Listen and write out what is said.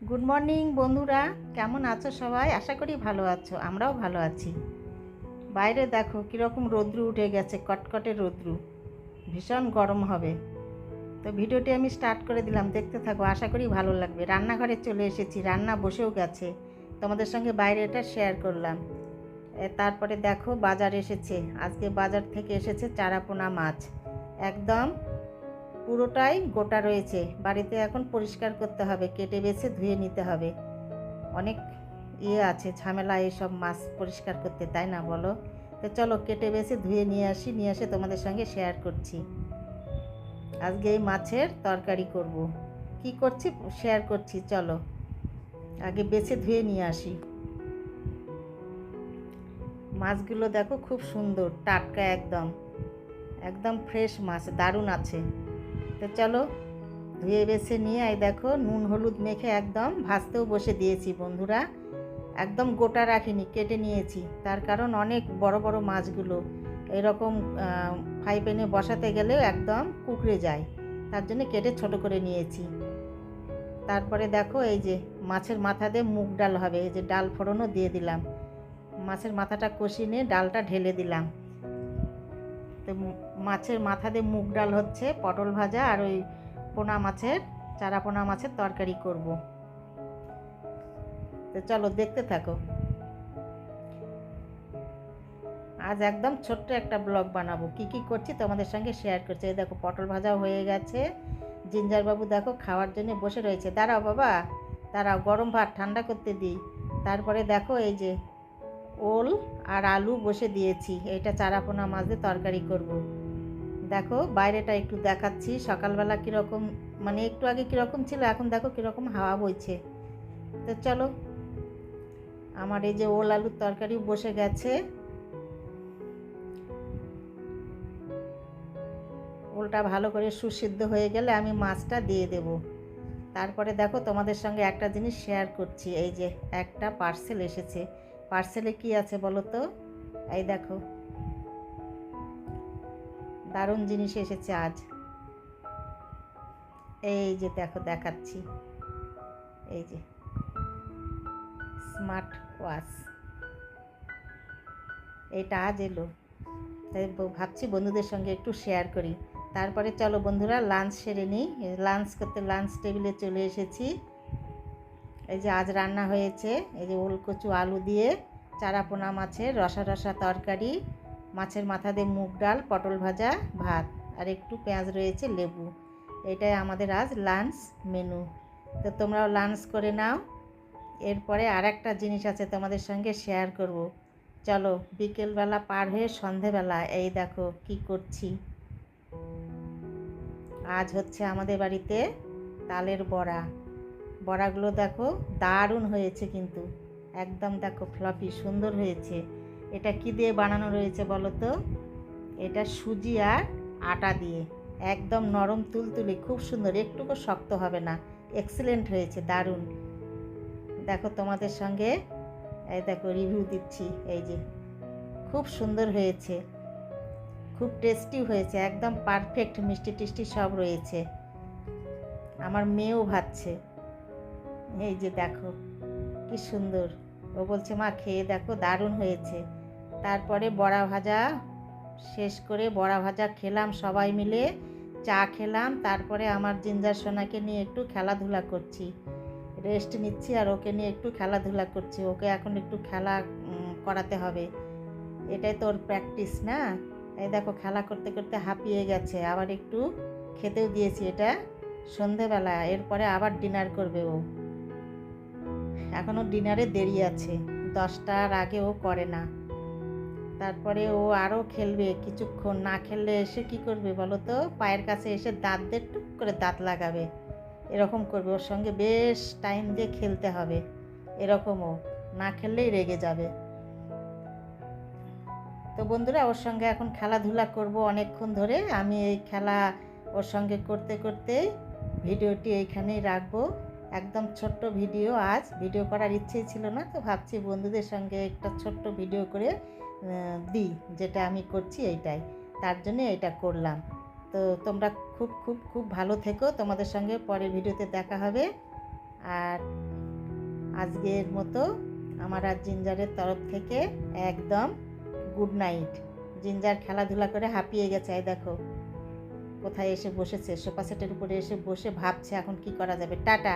Good morning বন্ধুরা। কেমন আছো সবাই? আশা করি ভালো আছো, আমরাও ভালো আছি। বাইরে দেখো কীরকম রৌদ্রু উঠে গেছে, কটকটে রৌদ্রু। ভীষণ গরম হবে। তো ভিডিওটি আমি স্টার্ট করে দিলাম, দেখতে থাকো, আশা করি ভালো লাগবে। রান্নাঘরে চলে এসেছি, রান্না বসেও গেছে। তোমাদের সঙ্গে বাইরে এটা শেয়ার করলাম তারপরে দেখো বাজার এসেছে। আজকে বাজার থেকে এসেছে চারাপোনা মাছ। একদম পুরোটাই গোটা রয়েছে। বাড়িতে এখন পরিষ্কার করতে হবে, কেটে বেছে ধুয়ে নিতে হবে। অনেক ইয়ে আছে, ঝামেলা এইসব মাছ পরিষ্কার করতে, তাই না বলো? তো চলো, কেটে বেছে ধুয়ে নিয়ে আসি, নিয়ে এসে তোমাদের সঙ্গে শেয়ার করছি। আজকে এই মাছের তরকারি করব। কি করছি? শেয়ার করছি, চলো। আগে বেছে ধুয়ে নিয়ে আসি। মাছগুলো দেখো, খুব সুন্দর, টাটকা একদম। একদম ফ্রেশ মাছ, দারুণ আছে। তো চলো ধুয়ে বেছে নিয়ে এই দেখো নুন হলুদ মেখে একদম ভাজতেও বসে দিয়েছি বন্ধুরা। একদম গোটা রাখিনি, কেটে নিয়েছি। তার কারণ অনেক বড় বড় মাছগুলো এরকম ফ্রাই প্যানে বসাতে গেলেও একদম কুকড়ে যায়। তার জন্য কেটে ছোট করে নিয়েছি। তারপরে দেখো এই যে মাছের মাথা দিয়ে মুগ ডাল হবে। এই যে ডাল ফোড়নও দিয়ে দিলাম। মাছের মাথাটা কষিয়ে নিয়ে ডালটা ঢেলে দিলাম। তো মাছের মাথা দিয়ে মুগ ডাল হচ্ছে, পটল ভাজা আর ওই পোনা মাছের, চারা পোনা মাছের তরকারি করব। তো চলো দেখতে থাকো। আজ একদম ছোট্ট একটা ব্লগ বানাবো। কি কি করছি তোমাদের সঙ্গে শেয়ার করছি। এই দেখো, পটল ভাজা হয়ে গেছে। জিঞ্জার বাবু দেখো খাওয়ার জন্য বসে রয়েছে। দাঁড়াও বাবা, দাঁড়াও, গরম ভাত ঠান্ডা করতে দিই। তারপরে দেখো এই যে ওল আর আলু বসে দিয়েছি। এটা চারাপোনা মাছ দিয়ে তরকারি করব। দেখো, বাইরেটা একটু দেখাচ্ছি। সকালবেলা কীরকম মানে একটু আগে কীরকম ছিল, এখন দেখো কীরকম হাওয়া বইছে। তো চলো, আমার এই যে ওল আলুর তরকারিও বসে গেছে। ওলটা ভালো করে সুসিদ্ধ হয়ে গেলে আমি মাছটা দিয়ে দেব। তারপরে দেখো তোমাদের সঙ্গে একটা জিনিস শেয়ার করছি। এই যে একটা পার্সেল এসেছে। পার্সেলে কি আছে বলো তো? এই দেখো। দারুণ জিনিস এসেছে আজ। এই যে দেখো, দেখাচ্ছি। এই যে। Smart watch. এটা আজ এলো। তাই ভাবছি বন্ধুদের সঙ্গে একটু শেয়ার করি। তারপরে চলো বন্ধুরা লাঞ্চ সেরে নিই। লাঞ্চ করতে লাঞ্চ টেবিলে চলে এসেছি। এই যে আজ রান্না হয়েছে, এই যে ওলকচু আলু দিয়ে চারাপোনা মাছের রসা রসা তরকারি, মাছের মাথা দিয়ে মুগ ডাল, পটল ভাজা, ভাত আর একটু পেঁয়াজ রয়েছে, লেবু। এটাই আমাদের আজ লাঞ্চ মেনু তো তোমরাও লাঞ্চ করে নাও। এরপরে আর একটা জিনিস আছে তোমাদের সঙ্গে শেয়ার করব। চলো বিকেলবেলা পার হয়ে সন্ধেবেলা, এই দেখো কি করছি। আজ হচ্ছে আমাদের বাড়িতে তালের বড়া। বড়াগুলো দেখো, দারুণ হয়েছে কিন্তু। একদম দেখো ফ্লপি, সুন্দর হয়েছে। এটা কি দিয়ে বানানো রয়েছে বলো তো? এটা সুজি আর আটা দিয়ে। একদম নরম তুলতুলে, খুব সুন্দর, একটুকু শক্ত হবে না। এক্সিলেন্ট হয়েছে, দারুণ। দেখো তোমাদের সঙ্গে, এই দেখো রিভিউ দিচ্ছি, এই যে। খুব সুন্দর হয়েছে। খুব টেস্টি হয়েছে, একদম পারফেক্ট, মিষ্টি টিষ্টি সব রয়েছে। আমার মেয়েও ভাবছে এই যে দেখো, কি সুন্দর। ও বলছে, মা, খেয়ে দেখো, দারুণ হয়েছে। তারপরে বড়া ভাজা শেষ করে বড়া ভাজা খেলাম সবাই মিলে, চা খেলাম। তারপরে আমার জিঞ্জার সোনাকে নিয়ে একটু খেলাধুলা করছি। রেস্ট নিচ্ছি আর ওকে নিয়ে একটু খেলাধুলা করছি। ওকে এখন একটু খেলা করাতে হবে। এটাই তোর প্র্যাকটিস, না? এই দেখো, খেলা করতে করতে হাঁপিয়ে গেছে। আবার একটু খেতেও দিয়েছি এটা সন্ধেবেলা। এরপরে আবার ডিনার করবে ও। এখনও ডিনারে দেরি আছে, দশটার আগে ও করে না। তারপরে ও আরও খেলবে, কিছুক্ষণ না খেললে এসে কি করবে বলো তো? পায়ের কাছে এসে দাঁত দিয়ে টুক করে দাঁত লাগাবে। এরকম করবে, ওর সঙ্গে বেশ টাইম দিয়ে খেলতে হবে। এরকমও না খেললেই রেগে যাবে। তো বন্ধুরা, ওর সঙ্গে এখন খেলাধুলা করব অনেকক্ষণ ধরে। আমি এই খেলা ওর সঙ্গে করতে করতে ভিডিওটি এইখানেই রাখব। একদম ছোট্ট ভিডিও, আজ ভিডিও করার ইচ্ছেই ছিল না, তো ভাবছি বন্ধুদের সঙ্গে একটা ছোট্ট ভিডিও করে দিই, যেটা আমি করছি এইটাই, তার জন্য এটা করলাম। তো তোমরা খুব খুব খুব ভালো থেকো, তোমাদের সঙ্গে পরের ভিডিওতে দেখা হবে। আর আজকের মতো আমার আর জিঞ্জারের তরফ থেকে একদম গুড নাইট। জিঞ্জার খেলাধুলা করে হাঁপিয়ে গেছে, এই দেখো। কোথায় এসে বসেছে? সোফা সেটের উপরে এসে বসে ভাবছে এখন কি করা যাবে। টাটা।